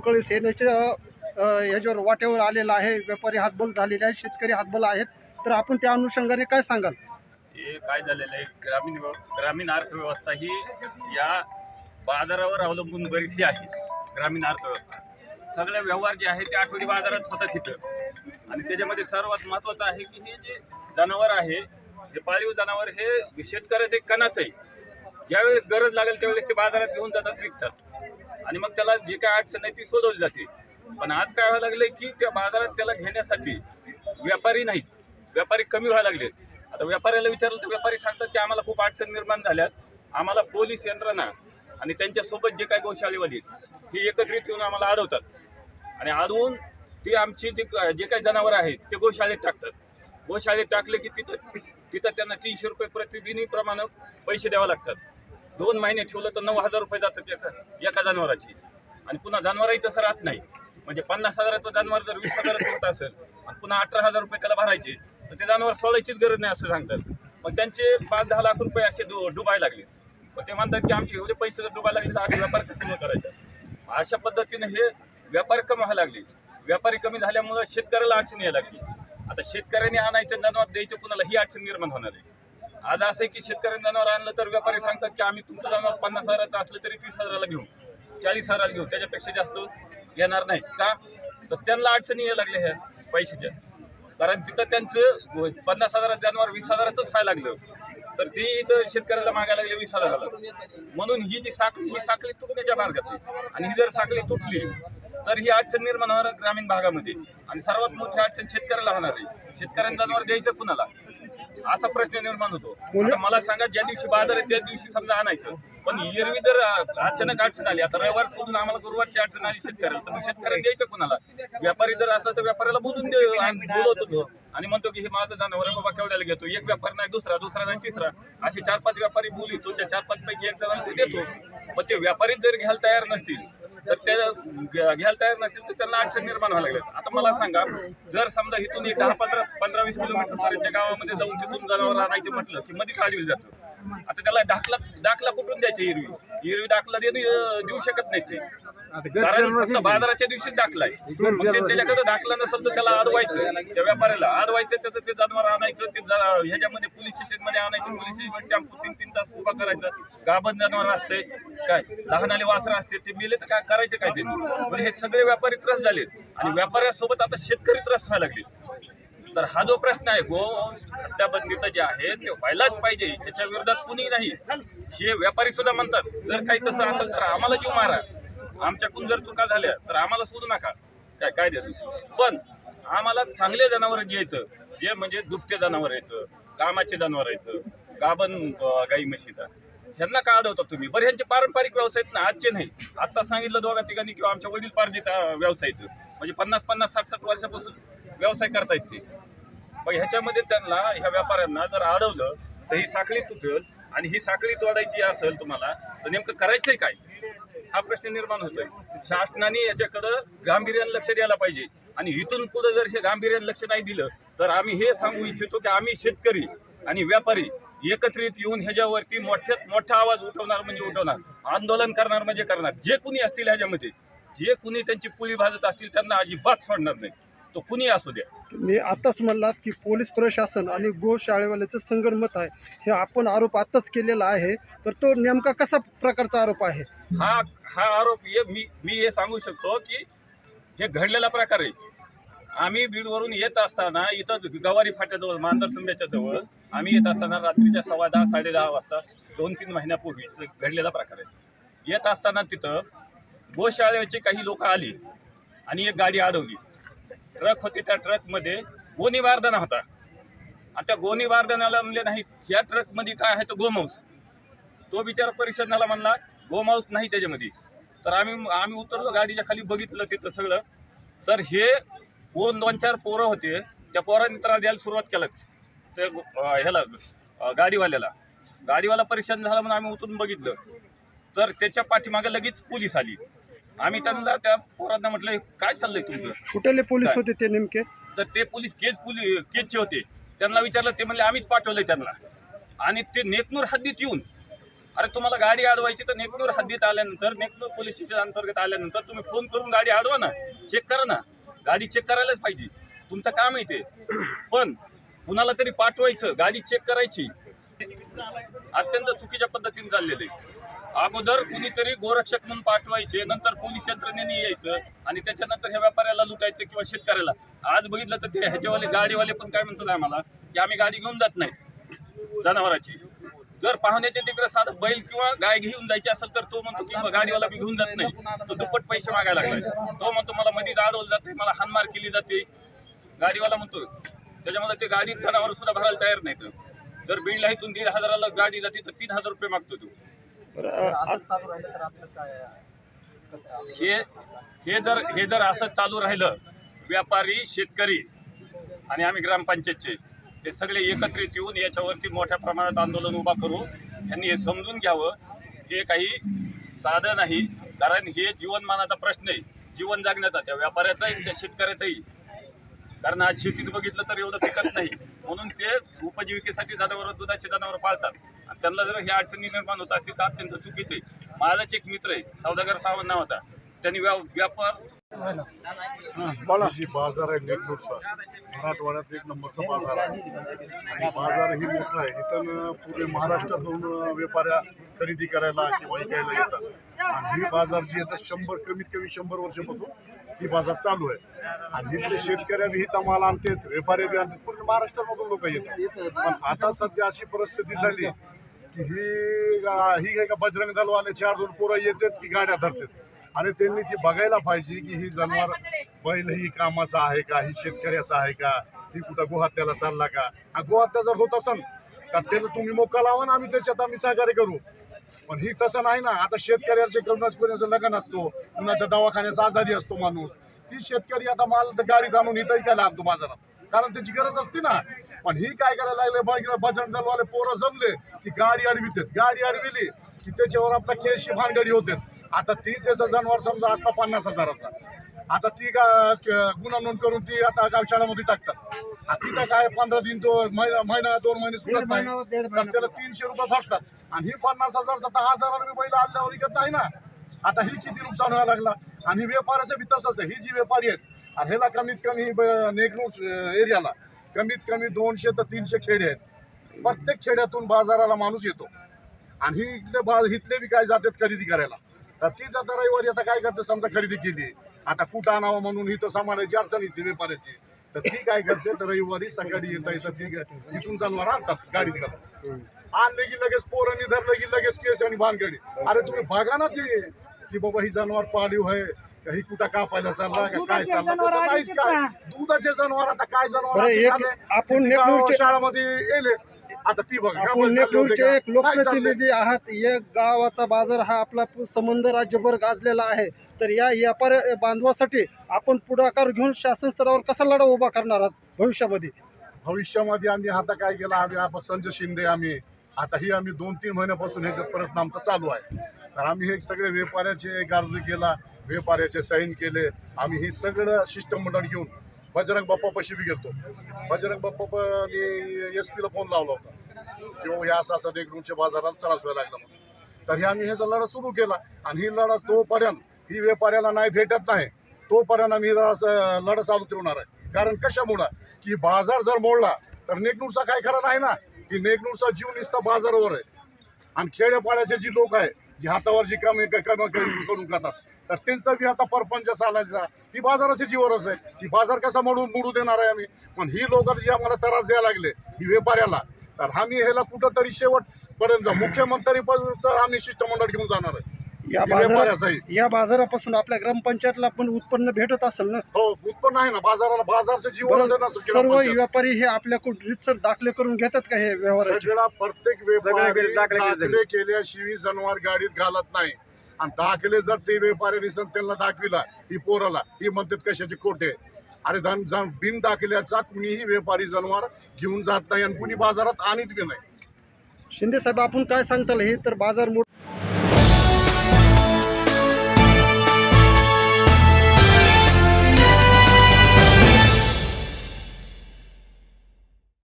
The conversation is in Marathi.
कुरकळी सेनेच्या याच्यावर वाट्यावर आलेला आहे. व्यापारी हातबल झालेले आहेत शेतकरी हातबल आहेत. तर आपण त्या अनुषंगाने काय सांगाल? हे काय झालेलं आहे ग्रामीण व्यव- ग्रामीण अर्थव्यवस्था ही या बाजारावर अवलंबून बरीचशी आहे. ग्रामीण अर्थव्यवस्था. सगळे व्यवहार जे आहे ते आठवडी बाजारात होतात तिथं आणि त्याच्यामध्ये सर्वात महत्त्वाचं आहे की हे जे जनावर आहे हे पाळीव जनावर हे शेतकऱ्याचं एक कणाच आहे. ज्यावेळेस गरज लागेल त्यावेळेस ते बाजारात घेऊन जातात विकतात. आणि मग त्याला जे काय अडचण आहे ती सोडवली जाते. पण आज काय व्हायला लागलंय की त्या बाजारात त्याला घेण्यासाठी व्यापारी नाहीत. व्यापारी कमी व्हायला लागले आता व्यापाऱ्याला विचारलं तर व्यापारी सांगतात की आम्हाला खूप अडचण निर्माण झाल्यात. आम्हाला पोलीस यंत्रणा आणि त्यांच्यासोबत जे काही गोशाळेवाली हे एकत्रित येऊन आम्हाला अडवतात आणि अडवून ते आमची जे जे काही जनावरं आहेत ते गोशाळेत टाकतात. गोशाळेत टाकले की तिथं तिथं त्यांना तीनशे रुपये प्रतिदिनीप्रमाणे पैसे द्यावे लागतात. दोन महिने ठेवलं तर नऊ हजार रुपये जातात एका एका जनावराची. आणि पुन्हा जनावरही तसं राहत नाही. म्हणजे पन्नास हजाराचं जनावर जर वीस हजाराचं होत असेल आणि पुन्हा अठरा हजार रुपये त्याला भरायचे तर ते जनावर सोडायचीच गरज नाही असं सांगतात. मग त्यांचे पाच दहा लाख रुपये असे डु डुबायला लागले. मग ते म्हणतात की आमचे एवढे पैसे जर डुबायला लागले तर आम्ही व्यापार कसं करायचा? अशा पद्धतीने हे व्यापारी कमी व्हायला लागले. व्यापारी कमी झाल्यामुळं शेतकऱ्याला अडचण यायला लागली. आता शेतकऱ्यांनी आणायचं जनावर द्यायचं कुणाला ही अडचण निर्माण होणार आहे आज असं आहे की शेतकऱ्यांनी जनावर आणलं तर व्यापारी सांगतात की आम्ही तुमचं जनावर पन्नास हजाराचं असलं तरी तीस हजाराला घेऊ. चाळीस हजाराला घेऊ. त्याच्यापेक्षा जास्त येणार नाही. का? तर त्यांना अडचणी यायला लागल्या ह्या पैशाच्या. कारण तिथं त्यांचं पन्नास हजाराचं जनावर वीस हजाराचंच व्हायला लागलं. तर ते इथं शेतकऱ्याला मागायला लागले वीस हजाराला. म्हणून ही जी साखळी ही साखळी तुटण्याच्या मार्गातली आणि ही जर साखळी तुटली तर ही अडचण निर्माण होणार ग्रामीण भागामध्ये. आणि सर्वात मोठी अडचण शेतकऱ्याला होणार आहे. शेतकऱ्यांना जनावर द्यायचं कुणाला? असा प्रश्न निर्माण होतो. आता मला सांगा ज्या दिवशी बाजार आहे त्या दिवशी समजा आणायचं. पण एरवी जर अचानक अडचण आली आता रविवार सोडून आम्हाला गुरुवारची अडचण आली शेतकऱ्याला तर मग शेतकऱ्याला द्यायचं कुणाला? व्यापारी जर असला तर व्यापाऱ्याला बोलून दे आणि बोलवतो तो. आणि म्हणतो की हे माझं जनावर आहे बाबा केवढ्याला घेतो? एक व्यापारी नाही दुसरा दुसरा नाही तिसरा. असे चार पाच व्यापारी बोलितो त्या चार पाच पैकी एक जणांना ते देतो. मग ते व्यापारी जर घ्यायला तयार नसतील तर त्या घ्यायला तयार नसेल तर त्यांना अडचण निर्माण व्हायला लागले आता मला सांगा जर समजा इथून एक दहा पंधरा पंधरा वीस किलोमीटर पर्यंतच्या गावामध्ये जाऊन तिथून जनावर आणायचं म्हटलं की मध्ये काढली जातं. आता त्याला दाखला दाखला कुठून द्यायचे एरवी एरवी दाखला देऊ शकत नाही ते. कारण फक्त बाजाराच्या दिवशीच दाखला आहे मग ते त्याच्याकडे दाखला नसेल तर त्याला अडवायचं त्या व्यापाऱ्याला अडवायचं त्याचं ते जनावर आणायचं ते ह्याच्यामध्ये पोलीस स्टेशनमध्ये आणायचं पोलीस स्टेशन टेम्पो तीन तीन तास उभा करायचं. गाभण जनावर असते काय? लहान आले वासरं असते ते मेले तर काय करायचे काय म्हणजे हे सगळे व्यापारी त्रस्त झाले आणि व्यापाऱ्यासोबत आता शेतकरी त्रस्त व्हायला लागले. तर हा जो प्रश्न आहे गो हत्याबंदीचा जे आहे ते व्हायलाच पाहिजे. त्याच्या विरोधात कुणी नाही. हे व्यापारी सुद्धा म्हणतात जर काही तसं असेल तर आम्हाला जीव मारा. आमच्याकडून जर चुका झाल्या तर आम्हाला सोडू नका. काय काय देतो पण आम्हाला चांगले जनावर जे येतं जे म्हणजे दुभते जनावर येतं कामाचे जनावर येतं गाभण गाई म्हशीचा ह्यांना का अडवता तुम्ही? बरं ह्यांचे पारंपरिक व्यवसाय आहेत ना आजचे नाही. आता सांगितलं दोघा तिघांनी किंवा आमच्या वडील पार्जित व्यवसाय म्हणजे पन्नास पन्नास साठ साठ वर्षापासून व्यवसाय करतायत ते. मग ह्याच्यामध्ये त्यांना ह्या व्यापाऱ्यांना जर अडवलं तर ही साखळी तुटेल आणि ही साखळी तोडायची असेल तुम्हाला तर नेमकं करायचंय काय? हा प्रश्न निर्माण होतोय. शासनाने याच्याकडं गांभीर्यानं लक्ष द्यायला पाहिजे. आणि इथून पुढे जर हे गांभीर्यानं लक्ष नाही दिलं तर आम्ही हे सांगू इच्छितो की आम्ही शेतकरी आणि व्यापारी एकत्रित येऊन ह्याच्यावरती मोठ्यात मोठा आवाज उठवणार म्हणजे उठवणार आंदोलन करणार म्हणजे करणार. जे कुणी असतील ह्याच्यामध्ये जे कुणी त्यांची पुळी भाजत असतील त्यांना अजिबात सोडणार नाही. तो कुणी असू द्या. तुम्ही आताच म्हणलात की पोलीस प्रशासन आणि गोशाळेवाल्याचं संगनमत आहे. हे आपण आरोप आताच केलेला आहे. तर तो नेमका कसा प्रकारचा आरोप आहे? हा हा आरोप हे मी मी हे सांगू शकतो की हे घडलेला प्रकार आहे. आम्ही बीडवरून येत असताना इथं गवारी फाट्याजवळ मांजर सुंब्याच्या जवळ आम्ही येत असताना रात्रीच्या सव्वा दहा साडे दहा वाजता दोन तीन महिन्यापूर्वी घडलेला प्रकार आहे. येत असताना तिथं गोशाळेचे काही लोक आली आणि एक गाडी अडवली. ट्रक होती त्या ट्रकमध्ये गोणी बारदाना होता. आणि त्या गोणी बारदानाला म्हणले नाही या ट्रकमध्ये काय आहे तो गोमांस. तो विचार परिषदनाला म्हणला गोमांस नाही त्याच्यामध्ये. तर आम्ही आम्ही उतरलो गाडीच्या खाली बघितलं तिथं सगळं. तर हे कोण दोन चार पोरं होते त्या पोरांनी त्रास द्यायला सुरुवात केलं. ते ह्याला गाडीवाल्याला. गाडीवाला परिषद झाला म्हणून आम्ही उतरून बघितलं. तर त्याच्या पाठीमागे लगेच पोलीस आली. आम्ही त्यांना त्या पोरांना म्हटलं काय चाललंय तुमचं? कुठले पोलीस? होते ते नेमके? तर ते पोलीस केज पोलीस केजचे होते. त्यांना विचारलं ते म्हणले आम्हीच पाठवलंय त्यांना. आणि ते नेकनूर हद्दीत येऊन अरे तुम्हाला गाडी अडवायची तर नेकनूर हद्दीत आल्यानंतर नेकनूर पोलीस स्टेशन अंतर्गत आल्यानंतर तुम्ही फोन करून गाडी अडवा ना चेक करा ना. गाडी चेक करायलाच पाहिजे. तुमचं काम आहे ते. पण कुणाला तरी पाठवायचं गाडी चेक करायची. अत्यंत चुकीच्या पद्धतीने चाललेलं आहे. अगोदर कुणीतरी गोरक्षक म्हणून पाठवायचे नंतर पोलीस यंत्रणेने यायचं आणि त्याच्यानंतर ह्या व्यापाऱ्याला लुटायचं किंवा शेतकऱ्याला. आज बघितलं तर ते ह्याच्यावाले गाडीवाले पण काय म्हणतात आम्हाला की आम्ही गाडी घेऊन जात नाही जनावराची. जर पाहुण्याच्या तिकडे साधा बैल किंवा गाय घेऊन जायची असेल तर तो म्हणतो की गाडीवाला मी घेऊन जात नाही. तो दुप्पट पैसे मागायला लागला तो म्हणतो मला मध्ये अडवलं जाते मला हानमार केली जाते. गाडीवाला म्हणतो त्याच्यामध्ये ते गाडीत जनावर सुद्धा भरायला तयार नाहीत. जर बीडला इथून दीड हजाराला गाडी जाते तर तीन हजार रुपये मागतो तो. हे हे जर हे जर असं चालू राहिलं व्यापारी शेतकरी आणि आम्ही ग्रामपंचायतचे हे सगळे एकत्रित येऊन याच्यावरती मोठ्या प्रमाणात आंदोलन उभा करू. यांनी हे समजून घ्यावं हे काही साधं नाही. कारण हे जीवनमानाचा प्रश्न आहे. जीवन जगण्याचा त्या व्यापाऱ्याचाही आणि त्या शेतकऱ्याचाही. कारण आज शेतीत बघितलं तर एवढं पिकत नाही. म्हणून ते उपजीविकेसाठी जनावर दुधाचे जनावर पाळतात. आणि त्यांना जर ह्या अडचणी निर्माण होत असतील तर अत्यंत चुकीचं आहे. माझाच एक मित्र आहे सौदागर सावंत नाव होता. त्यांनी व्या व्यापार बोला. जी बाजार आहे नेटनूरचा मराठवाड्यात एक नंबरचा बाजार आहे. आणि बाजारही मोठा आहे. इथं पूर्ण महाराष्ट्रातून व्यापाऱ्या खरेदी करायला किंवा विकायला येतात. आणि ही बाजार जी आहे तर शंभर कमीत कमी शंभर वर्षापासून ही बाजार चालू आहे. आणि इथले शेतकऱ्या बी इथं माल आणतात व्यापारी बी आणतात. पूर्ण महाराष्ट्रामधून लोक येतात. पण आता सध्या अशी परिस्थिती झाली की ही गा- ही काय का बजरंग दलवाले चार दोन पोरं येतात की गाड्या धरतात? आणि त्यांनी ती बघायला पाहिजे की ही जनावर बैल ही कामाचा आहे का? ही शेतकऱ्याचा आहे का? ही कुठं गोहत्याला चालला का? हा गोहत्या जर होत असन तर त्याला तुम्ही मोका लावा ना आम्ही त्याच्यात आम्ही सहकार्य करू. पण ही तसं नाही ना. आता शेतकऱ्याचे करूनच कोणाचं लग्न असतो कुणाच्या दवाखान्याचा आजारी असतो माणूस ती शेतकरी आता माल गाडीत आणून इथं इकायला आणतो बाजारात? कारण त्याची गरज असते ना. पण ही काय करायला लागले? बघ बजरंग दलवाले पोरं जमले की गाडी अडवितात. गाडी अडविली की त्याच्यावर आपला केशी भानगडी होते आता ती त्याचा जनावर समजा असता पन्नास हजाराचा. आता ती गुन्हा नोंद करून ती आता गावशाळामध्ये टाकतात. आता तिथं काय पंधरा दिन तो महिना महिना दोन महिने सुरत नाही. त्याला तीनशे रुपये फाटतात आणि ही पन्नास हजारचा दहा हजार रुपये बैल आणल्यावर विकत नाही ना. आता ही किती नुकसान व्हायला लागला? आणि व्यापाराचं बी तसंच आहे. ही जी व्यापारी आहेत आणि ह्याला कमीत कमी नेकनूर एरियाला कमीत कमी दोनशे तर तीनशे खेडे आहेत. प्रत्येक खेड्यातून बाजाराला माणूस येतो. आणि ही इथले बा इथले बी काय जातात खरेदी करायला. तर ती आता रविवारी आता काय करते? समजा खरेदी केली. आता कुठं आणावं म्हणून ही तर सांभाळायची अडचण येते व्यापाऱ्याची. तर ती काय करते? तर रविवारी सकाळी येता येतं ती तिथून जनावर आणतात गाडीत घालून. आणले की लगेच पोरांनी धरलं की लगेच केस आणि भानगडी. अरे तुम्ही बघा ना ते की बाबा ही जनावर पाळीव आहे. का ही कुठं कापायला चालला का काय चालला तसं नाहीच काय. दुधाचे जनावर आता काय जनावर बरं, असे एक- झाले, आपण शाळामध्ये येले. आता ती बघा आपण कापायला चालले होते नेकनूरचे का? एक नाही चालले. लोकप्रतिनिधी आहात. या गावाचा बाजार हा आपला पू- संबंध राज्यभर गाजलेला आहे. तर या व्यापार बांधवासाठी आपण पुढाकार घेऊन शासन स्तरावर कसा लढा उभा करणार आहात भविष्यामध्ये? भविष्यामध्ये आम्ही आता काय केलं? आम्ही आपण संजय शिंदे आम्ही. आता ही आम्ही दोन तीन महिन्यापासून ह्याच्यात प्रयत्न आमचा चालू आहे. तर आम्ही हे सगळे व्यापाऱ्याचे अर्ज केला. व्यापाऱ्याचे साईन केले आम्ही हे सगळं शिष्टमंडळ घेऊन बजरंग बाप्पापाशी बी गेलतो. बजरंग बाप्पाने एस पीला फोन लावला होता. किंवा हे असं असं देगलूरच्या बाजाराला त्रास व्हायला लागला म्हणून. तर हे आम्ही ह्याचा लढा सुरू केला आणि ही लढा तोपर्यंत ही व्यापाऱ्याला नाही भेटत नाही. तोपर्यंत आम्ही लढा लढा चालू ठेवणार आहे. कारण कशामुळं? की बाजार जर मोडला तर नेकनूरचा काय खरं नाही ना की नेकनूरचा जीव निस्ता बाजारावर आहे. आणि खेड्यापाड्याचे जी लोक आहे जी हातावर जी कामे करून जातात तर त्यांचा बी आता परपंच चालायचा ही बाजाराची जीवरच आहे. ही बाजार कसा मोडून मोडू देणार आहे आम्ही? पण ही लोक जी आम्हाला त्रास द्यायला लागले ही व्यापाऱ्याला तर आम्ही ह्याला कुठंतरी शेवट पर्यंत मुख्यमंत्री पण आम्ही शिष्टमंडळ घेऊन जाणार आहे. या बाजारा व्यापाऱ्याचाही या बाजारापासून आपल्या ग्रामपंचायतला पण उत्पन्न भेटत असेल ना? हो उत्पन्न आहे ना. बाजाराला बाजारचं जीवनच आहे ना सर्व. व्यापारी हे आपल्याकडून रीतसर दाखले करून घेतात का हे व्यवहाराचे? सगळा प्रत्येक व्यापारी दाखले केले दाखले केल्याशिवाय जनावर गाडीत घालत नाही. आणि दाखले जर ते व्यापारी त्यांना दाखविला ही पोराला ही म्हणतात कशाचे खोटे अरे धन जन बिन दाखल्याचा कुणीही व्यापारी जनावर घेऊन जात नाही आणि कुणी बाजारात आणत बी नाही. शिंदे साहेब आपण काय सांगताल? हे तर बाजार मोठ